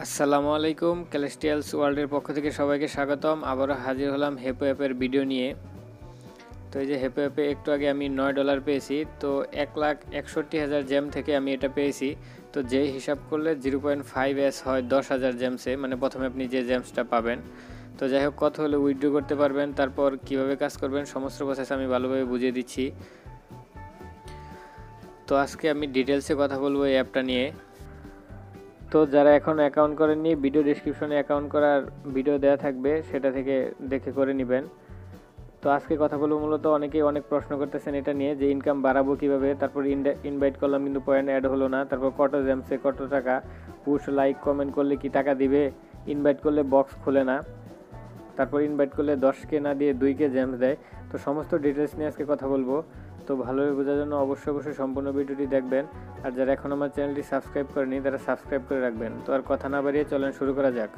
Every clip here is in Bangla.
আসসালামু আলাইকুম, ক্যালেস্টিয়ালস ওয়ার্ল্ডের পক্ষ থেকে সবাইকে স্বাগতম। আবারও হাজির হলাম হেপো অ্যাপের ভিডিও নিয়ে। তো এই যে হেপো অ্যাপে একটু আগে আমি নয় ডলার পেয়েছি, তো এক লাখ একষট্টি হাজার জ্যাম থেকে আমি এটা পেয়েছি। তো যে হিসাব করলে জিরো পয়েন্ট ফাইভ এস হয় দশ হাজার জ্যামসে মানে প্রথমে আপনি যে জ্যামসটা পাবেন। তো যাই হোক, কত হলে উইথড্র করতে পারবেন, তারপর কীভাবে কাজ করবেন, সমস্ত প্রসেস আমি ভালোভাবে বুঝিয়ে দিচ্ছি। তো আজকে আমি ডিটেলসে কথা বলব এই অ্যাপটা নিয়ে। তো যারা এখন অ্যাকাউন্ট করেননি ভিডিও ডিসক্রিপশনে অ্যাকাউন্ট করার ভিডিও দেওয়া থাকবে, সেটা থেকে দেখে করে নেবেন। তো আজকে কথা বলব মূলত অনেকেই অনেক প্রশ্ন করতেছেন এটা নিয়ে, যে ইনকাম বাড়াবো কীভাবে, তারপর ইনভাইট করলাম কিন্তু পয়েন্ট অ্যাড হলো না, তারপর কত জ্যামসে কত টাকা পুশ লাইক কমেন্ট করলে কি টাকা দিবে ইনভাইট করলে বক্স খোলে না, তারপর ইনভাইট করলে দশকে না দিয়ে দুইকে জ্যামস দেয়। তো সমস্ত ডিটেলস নিয়ে আজকে কথা বলব। তো ভালোভাবে বোঝার জন্য অবশ্যই অবশ্যই সম্পূর্ণ ভিডিওটি দেখবেন। আর যারা এখন আমার চ্যানেলটি সাবস্ক্রাইব করেনি তারা সাবস্ক্রাইব করে রাখবেন। তো আর কথা না বাড়িয়ে চলেন শুরু করা যাক।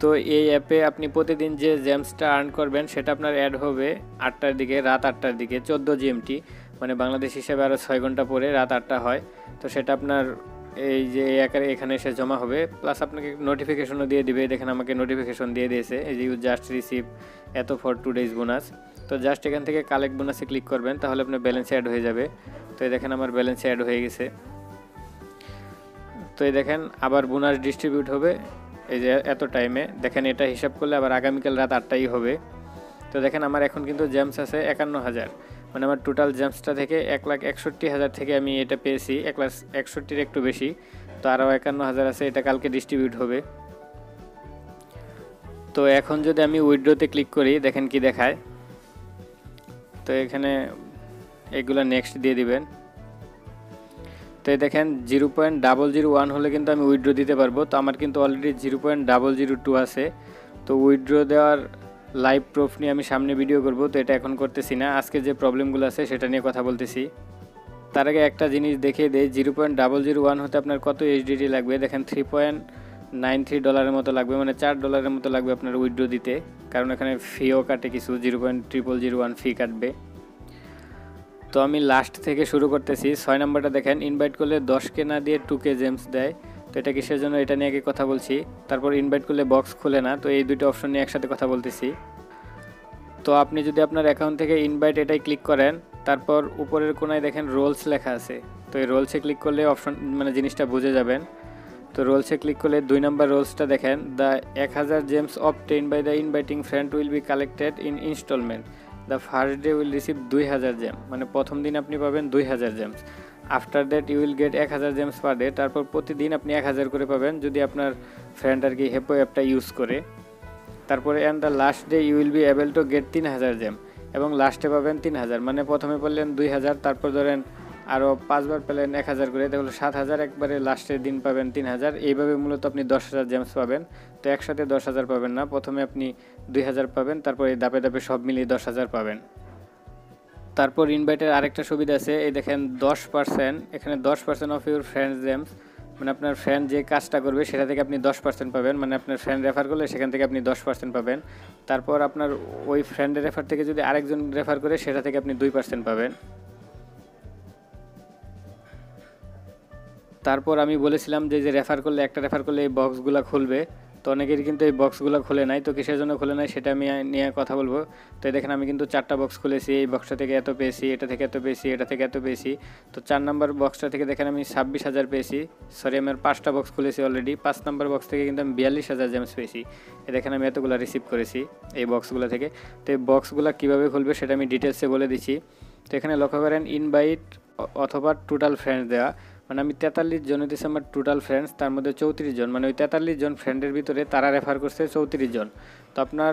তো এই অ্যাপে আপনি প্রতিদিন যে জেমসটা আর্ন করবেন, সেটা আপনার অ্যাড হবে আটটার দিকে, রাত আটটার দিকে, চোদ্দ জিএমটি মানে বাংলাদেশ হিসাবে আরও ছয় ঘণ্টা পরে রাত আটটা হয়। তো সেটা আপনার এই যে আকারে এখানে এসে জমা হবে। প্লাস আপনাকে নোটিফিকেশনও দিয়ে দিবে। দেখেন আমাকে নোটিফিকেশন দিয়ে দিয়েছে। এই যে ইউ জাস্ট রিসিভ এত ফর টু ডেজ বোনাস তো জাস্ট এখান থেকে কালেক্ট বোনাসে ক্লিক করবেন, তাহলে আপনার ব্যালেন্স অ্যাড হয়ে যাবে। তো এই দেখেন আমার ব্যালেন্স অ্যাড হয়ে গেছে। তো এই দেখেন আবার বোনাস ডিস্ট্রিবিউট হবে। এই যে এত টাইমে দেখেন এটা হিসাব করলে আবার আগামীকাল রাত আটটাই হবে। তো দেখেন আমার এখন কিন্তু জেমস আছে একান্ন হাজার। মানে আমার টোটাল জ্যামসটা থেকে এক লাখ একষট্টি হাজার থেকে আমি এটা পেয়েছি। এক লাখ একষট্টির একটু বেশি। তো আরও একান্ন হাজার আছে, এটা কালকে ডিস্ট্রিবিউট হবে। তো এখন যদি আমি উইড্রোতে ক্লিক করি, দেখেন কি দেখায়। তো এখানে এগুলো নেক্সট দিয়ে দিবেন। তো দেখেন, zero point double zero one হলে কিন্তু আমি উইড্রো দিতে পারব। তো আমার কিন্তু already zero point double zero two আছে। তো উইড্রো দেওয়ার লাইভ প্রুফ নিয়ে আমি সামনে ভিডিও করব, তো এটা এখন করতেছি না। আজকে যে প্রবলেমগুলো আছে, সেটা নিয়ে কথা বলতেছি। তার আগে একটা জিনিস দেখিয়ে দেয় zero point double zero one হতে আপনার কত এইচডিডি লাগবে? দেখেন থ্রি পয়েন্ট নাইন থ্রি ডলারের মতো লাগবে মানে চার ডলারের মতো লাগবে আপনার উইড্রো দিতে। কারণ এখানে ফিও কাটে কিছু zero point triple zero one fee কাটবে। তো আমি লাস্ট থেকে শুরু করতেছি। ছয় নম্বরটা দেখেন ইনভাইট করলে দশকে না দিয়ে টুকে জেমস দেয়। তো এটা কিসের জন্য? এটা নিয়ে আগে কথা বলছি। তারপর ইনভাইট করলে বক্স খুলে না, তো এই দুটো অপশন নিয়ে একসাথে কথা বলতেছি। তো আপনি যদি আপনার অ্যাকাউন্ট থেকে ইনভাইট এটাই ক্লিক করেন, তারপর উপরের কোনায় দেখেন রোলস লেখা আছে। তো এই রোলসে ক্লিক করলে অপশন মানে জিনিসটা বুঝে যাবেন। তো রোলসে ক্লিক করলে দুই নম্বর রোলসটা দেখেন দ্য এক হাজার gems of obtain by the inviting friend will be collected in instalment the first day will receive দুই হাজার জেম মানে প্রথম দিন আপনি পাবেন দুই হাজার gems after that you will get এক হাজার জেমস পার ডে তারপর প্রতিদিন আপনি এক হাজার করে পাবেন যদি আপনার ফ্রেন্ড আর কি হেপো অ্যাপটা ইউজ করে। তারপরে and the last day you will be able to get তিন হাজার জেম এবং লাস্টে পাবেন তিন হাজার মানে প্রথমে পড়লেন দুই হাজার তারপর ধরেন আরও পাঁচবার পেলেন এক হাজার করে, তাহলে সাত হাজার একবারে লাস্টের দিন পাবেন তিন হাজার এইভাবে মূলত আপনি দশ হাজার জেমস পাবেন। তো একসাথে দশ হাজার পাবেন না। প্রথমে আপনি দুই হাজার পাবেন, তারপরে দাপে দাপে সব মিলিয়ে দশ হাজার পাবেন। তারপর ইনভাইটের আরেকটা সুবিধা আছে, এই দেখেন দশ পার্সেন্ট এখানে দশ percent of your friends gems মানে আপনার ফ্রেন্ড যে কাজটা করবে, সেটা থেকে আপনি দশ পার্সেন্ট পাবেন। মানে আপনার ফ্রেন্ড রেফার করলে সেখান থেকে আপনি দশ পার্সেন্ট পাবেন। তারপর আপনার ওই ফ্রেন্ডের রেফার থেকে যদি আরেকজন রেফার করে, সেটা থেকে আপনি দুই পার্সেন্ট পাবেন। তারপর আমি বলেছিলাম যে যে রেফার করলে, একটা রেফার করলে এই বক্সগুলো খুলবে। তো অনেকেরই কিন্তু এই বক্সগুলো খুলে নাই, তো কিসের জন্য খুলে নাই সেটা আমি নিয়ে কথা বলব। তো দেখেন আমি কিন্তু চারটা বক্স খুলেছি, এই বক্সটা থেকে এত পেয়েছি, এটা থেকে এত পেয়েছি, এটা থেকে এত পেয়েছি। তো চার নাম্বার বক্সটা থেকে দেখেন আমি ছাব্বিশ হাজার পেয়েছি। সরি আমার পাঁচটা বক্স খুলেছি অলরেডি পাঁচ নাম্বার বক্স থেকে কিন্তু আমি বিয়াল্লিশ হাজার জেমস পেয়েছি। এ দেখেন আমি এতগুলো রিসিভ করেছি এই বক্সগুলো থেকে। তো এই বক্সগুলো কীভাবে খুলবে সেটা আমি ডিটেলসে বলে দিচ্ছি। তো এখানে লক্ষ্য করেন ইনভাইট অথবা টোটাল ফ্রেন্ডস দেওয়া মানে আমি তেতাল্লিশ জন হইতেছে আমার টোটাল ফ্রেন্ডস তার মধ্যে চৌত্রিশ জন। মানে ওই তেতাল্লিশ জন ফ্রেন্ডের ভিতরে তারা রেফার করছে চৌত্রিশ জন। তো আপনার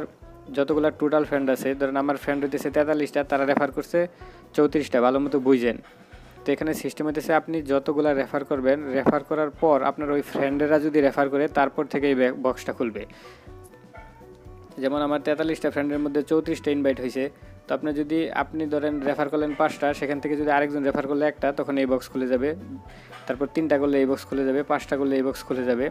যতগুলো টোটাল ফ্রেন্ড আছে, ধরেন আমার ফ্রেন্ড হইতেছে তেতাল্লিশটা, তারা রেফার করছে চৌত্রিশটা, ভালো মতো বুঝেন। তো এখানে সিস্টেম হইতেছে আপনি যতগুলো রেফার করবেন রেফার করার পর আপনার ওই ফ্রেন্ডেরা যদি রেফার করে, তারপর থেকে এই বক্সটা খুলবে। যেমন আমার তেতাল্লিশটা ফ্রেন্ডের মধ্যে চৌত্রিশটা ইনভাইট হয়েছে তো আপনি যদি, আপনি ধরেন রেফার করলেন পাঁচটা, সেখান থেকে যদি আরেকজন রেফার করলে একটা, তখন এই বক্স খুলে যাবে। তারপর তিনটা করলে এই বক্স খুলে যাবে, পাঁচটা করলে এই বক্স খুলে যাবে।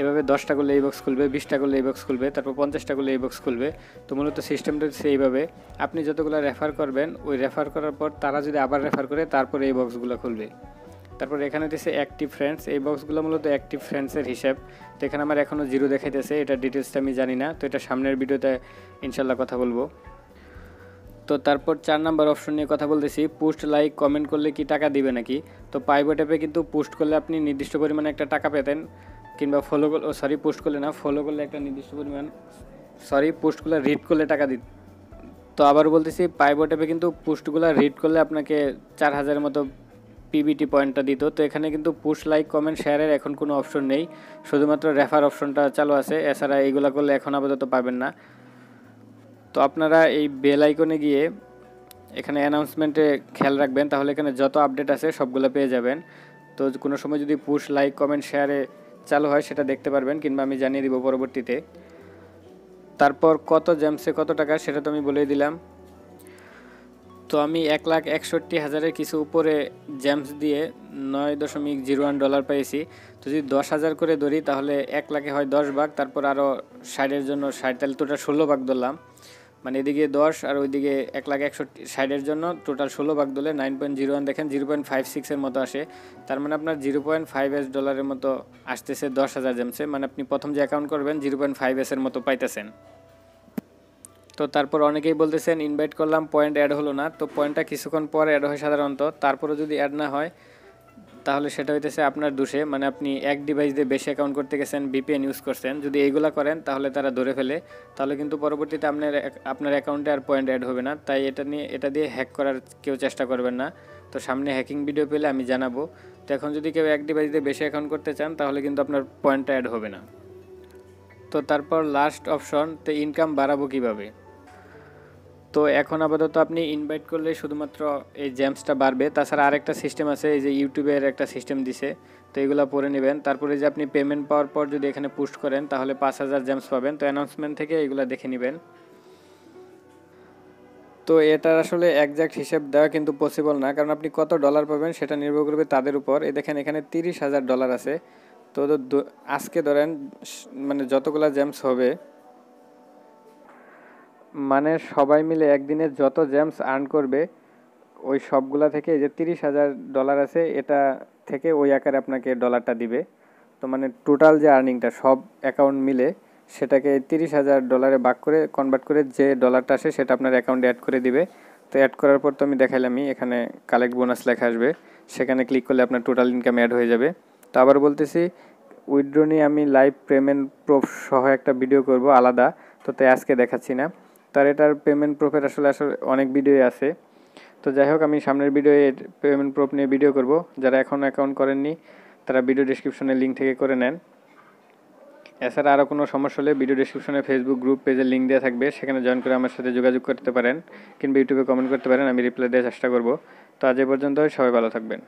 এভাবে দশটা করলে এই বক্স খুলবে, বিশটা করলে এই বক্স খুলবে, তারপর পঞ্চাশটা করলে এই বক্স খুলবে। তো মূলত সিস্টেমটা হচ্ছে এইভাবে। আপনি যতগুলো রেফার করবেন, ওই রেফার করার পর তারা যদি আবার রেফার করে, তারপর এই বক্সগুলো খুলবে। তারপর এখানে হচ্ছে অ্যাক্টিভ ফ্রেন্ডস এই বক্সগুলো মূলত অ্যাক্টিভ ফ্রেন্ডসের হিসাব। তো এখানে আমার এখনও জিরো দেখাইতেছে, এটা ডিটেলসটা আমি জানি না। তো এটা সামনের ভিডিওতে ইনশাল্লাহ কথা বলব। তো তারপর চার নাম্বার অপশন নিয়ে কথা বলতেছি পোস্ট লাইক কমেন্ট করলে কি টাকা দিবে নাকি? তো পাইবো ট্যাপে কিন্তু পোস্ট করলে আপনি নির্দিষ্ট পরিমাণে একটা টাকা পেতেন, কিংবা ফলো সরি পোস্ট করলে না ফলো করলে একটা নির্দিষ্ট পরিমাণ সরি পোস্টগুলো রিড করলে টাকা দিত। তো আবার বলতেছি পাইবো ট্যাপে কিন্তু পোস্টগুলো রিড করলে আপনাকে চার হাজারের মতো পিবিটি পয়েন্টটা দিত। তো এখানে কিন্তু পুশ লাইক কমেন্ট শেয়ারের এখন কোনো অপশন নেই। শুধুমাত্র রেফার অপশনটা চালু আছে। এছাড়া এইগুলো করলে এখন আপাতত পাবেন না। তো আপনারা এই বেল আইকনে গিয়ে এখানে অ্যানাউন্সমেন্টে খেয়াল রাখবেন, তাহলে এখানে যত আপডেট আছে সবগুলো পেয়ে যাবেন। তো কোনো সময় যদি পুশ লাইক কমেন্ট শেয়ারে চালু হয় সেটা দেখতে পারবেন, কিংবা আমি জানিয়ে দিব পরবর্তীতে। তারপর কত জেমসে কত টাকা সেটা তো আমি বলেই দিলাম। তো আমি এক লাখ একষট্টি হাজারের কিছু উপরে জ্যামস দিয়ে নয় দশমিক জিরো ওয়ান ডলার পেয়েছি তো যদি দশ হাজার করে ধরি, তাহলে এক লাখে হয় দশ ভাগ, তারপর আরও ষাটের জন্য ষাট, তাহলে টোটাল ষোলো ভাগ ধরলাম। মানে এদিকে দশ আর ওইদিকে এক লাখ একশো ষাটের জন্য টোটাল ষোলো ভাগ ধরলে নাইন পয়েন্ট জিরো ওয়ান দেখেন জিরো পয়েন্ট ফাইভ সিক্সের মতো আসে। তার মানে আপনার জিরো পয়েন্ট ফাইভ এস ডলারের মতো আসতেছে দশ হাজার জেমসে। মানে আপনি প্রথম যে অ্যাকাউন্ট করবেন জিরো পয়েন্ট ফাইভ এসের মতো পাইতেছেন। তো তারপর অনেকেই বলতেছেন ইনভাইট করলাম পয়েন্ট অ্যাড হলো না। তো পয়েন্টটা কিছুক্ষণ পর অ্যাড হয় সাধারণত। তারপরে যদি অ্যাড না হয় তাহলে সেটা হইতেছে আপনার দোষে। মানে আপনি এক ডিভাইস দিয়ে বেশি অ্যাকাউন্ট করতে গেছেন বিপিএন ইউজ করছেন, যদি এইগুলা করেন তাহলে তারা ধরে ফেলে। তাহলে কিন্তু পরবর্তীতে আপনার আপনার অ্যাকাউন্টে আর পয়েন্ট অ্যাড হবে না। তাই এটা নিয়ে, এটা দিয়ে হ্যাক করার কেউ চেষ্টা করবেন না। তো সামনে হ্যাকিং ভিডিও পেলে আমি জানাব। তো এখন যদি কেউ এক ডিভাইস দিয়ে বেশি অ্যাকাউন্ট করতে চান, তাহলে কিন্তু আপনার পয়েন্টটা অ্যাড হবে না। তো তারপর লাস্ট অপশন তো ইনকাম বাড়াবো কীভাবে? তো এখন আপাতত আপনি ইনভাইট করলে শুধুমাত্র এই জ্যামসটা বাড়বে। তাছাড়া আরেকটা সিস্টেম আছে, এই যে ইউটিউবের একটা সিস্টেম দিছে। তো এগুলো পরে নেবেন। তারপরে যে আপনি পেমেন্ট পাওয়ার পর যদি এখানে পুস্ট করেন, তাহলে পাঁচ হাজার জ্যামস পাবেন। তো অ্যানাউন্সমেন্ট থেকে এগুলো দেখে নেবেন। তো এটার আসলে একজ্যাক্ট হিসেব দেওয়া কিন্তু পসিবল না। কারণ আপনি কত ডলার পাবেন সেটা নির্ভর করবে তাদের উপর। এই দেখেন, এখানে তিরিশ হাজার ডলার আছে। তো আজকে ধরেন মানে যতগুলা জ্যামস হবে মানে সবাই মিলে একদিনে যত জেমস আর্ন করবে, ওই সবগুলা থেকে যে তিরিশ হাজার ডলার আছে, এটা থেকে ওই আকারে আপনাকে ডলারটা দিবে। তো মানে টোটাল যে আর্নিংটা সব অ্যাকাউন্ট মিলে, সেটাকে তিরিশ হাজার ডলারে বাক করে কনভার্ট করে যে ডলারটা আসে, সেটা আপনার অ্যাকাউন্টে অ্যাড করে দিবে। তো অ্যাড করার পর তো আমি দেখাইলামই, এখানে কালেক্ট বোনাস লেখা আসবে। সেখানে ক্লিক করলে আপনার টোটাল ইনকাম অ্যাড হয়ে যাবে। তো আবার বলতেছি উইথড্রো নিয়ে আমি লাইভ পেমেন্ট প্রুফ সহ একটা ভিডিও করব আলাদা, তো তাই আজকে দেখাচ্ছি না। তার এটার পেমেন্ট প্রুফের আসলে আসলে অনেক ভিডিওই আছে। তো যাই হোক, আমি সামনের ভিডিওয়ে পেমেন্ট প্রুফ নিয়ে ভিডিও করব। যারা এখন অ্যাকাউন্ট করেননি, তারা ভিডিও ডিসক্রিপশনে লিঙ্ক থেকে করে নেন। এছাড়া আরও কোনো সমস্যা হলে ভিডিও ডিসক্রিপশনে ফেসবুক গ্রুপ পেজের লিঙ্ক দেওয়া থাকবে। সেখানে জয়েন করে আমার সাথে যোগাযোগ করতে পারেন কিংবা ইউটিউবে কমেন্ট করতে পারেন, আমি রিপ্লাই দেওয়ার চেষ্টা করব। তো আজ এ পর্যন্ত সবাই ভালো থাকবেন।